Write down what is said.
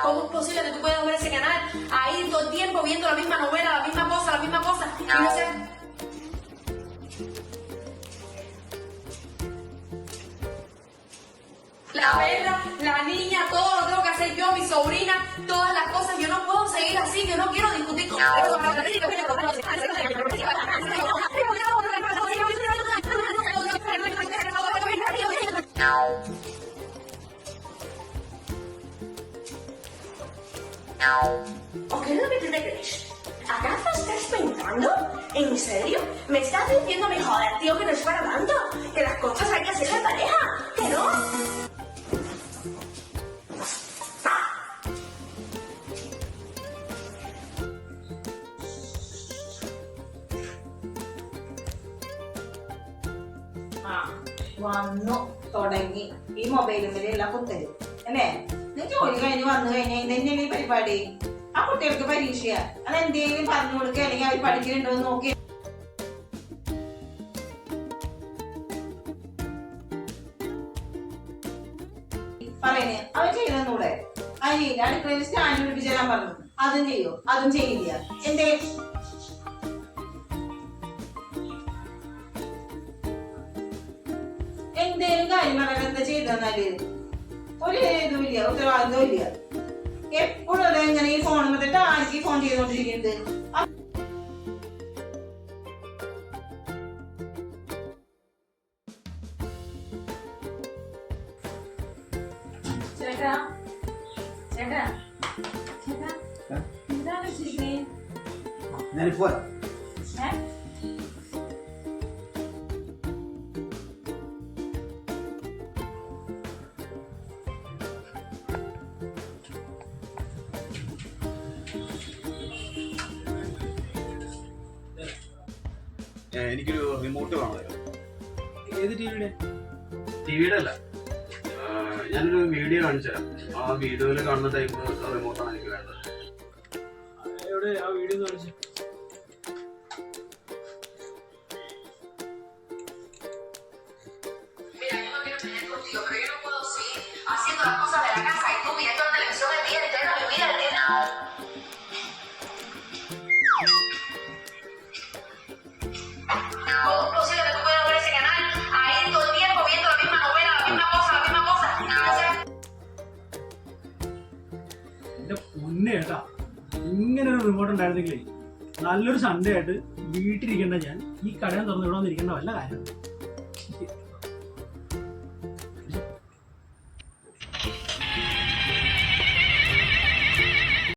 ¿Cómo es posible que tú puedas ver ese canal ahí todo el tiempo viendo la misma novela, la misma cosa, la misma cosa? Y no sé. La perra, la niña, todo lo tengo que hacer yo, mi sobrina, todas las cosas. Yo no puedo seguir así, yo no quiero discutir con ¿O qué es lo que tú te crees? ¿Acaso estás pensando? ¿En serio? ¿Me estás diciendo mi joder, tío, que no es para tanto? ¿Que las cosas hay que hacer en pareja? ¿Que no? ആ വന്നു തുടങ്ങി ഈ മൊബൈലിൽ കുത്തല് അല്ലേ? നീ ജോലി കഴിഞ്ഞ് വന്നു കഴിഞ്ഞാൽ ഇതന്നെയാണ് ഈ പരിപാടി? ആ കുട്ടികൾക്ക് പരീക്ഷയാ. അത് എന്തെങ്കിലും പറഞ്ഞു കൊടുക്കുക അല്ലെങ്കിൽ അവർ പഠിക്കുന്നുണ്ടോ എന്ന് നോക്കി. പറയുന്നേ അവൻ ചെയ്തെന്നൂടെ അല്ല അടുക്കളയിൽ സ്റ്റാൻഡ് പിടിപ്പിച്ച് തരാൻ പറഞ്ഞു അതും ചെയ്യോ? അതും ചെയ്യില്ല. എന്തേ? എന്തേലും കാര്യം പറയാൻ എന്താ ചെയ്തെന്നാൽ ഒരു ഇതുമില്ല ഉത്തരവാദിത്വം ഇല്ല. എപ്പോഴും അതെ ഇങ്ങനെ ഈ ഫോൺ വന്നിട്ട് ആർക്ക് ഫോൺ ചെയ്തുകൊണ്ടിരിക്കുന്നത്? ചേട്ടാ ചേട്ടാ ചേട്ടാ എന്താണ് വെച്ചിരിക്കുന്നേ? ഞാനിപ്പോ എനിക്കൊരു റിമോട്ട് വേണമായിരുന്നു. ഏത് ടിവിയുടെ? ടിവിയുടെ അല്ല ഞാനൊരു വീഡിയോ കാണിച്ചുതരാം. ആ വീഡിയോയിൽ കാണുന്ന ടൈപ്പ് റിമോട്ടാണ് എനിക്ക് വേണ്ടത്. എവിടെ ആ വീഡിയോ കാണിച്ചു. Yo no എന്റെ പൊന്നെ കേട്ടാ ഇങ്ങനെ ഒരു റിമോട്ട് ഉണ്ടായിരുന്നെങ്കിലേ നല്ലൊരു സൺഡേ ആയിട്ട് വീട്ടിലിരിക്കേണ്ട ഞാൻ. ഈ കടയിൽ തുറന്ന് ഇവിടെ വന്നിരിക്കേണ്ട വല്ല കാര്യം.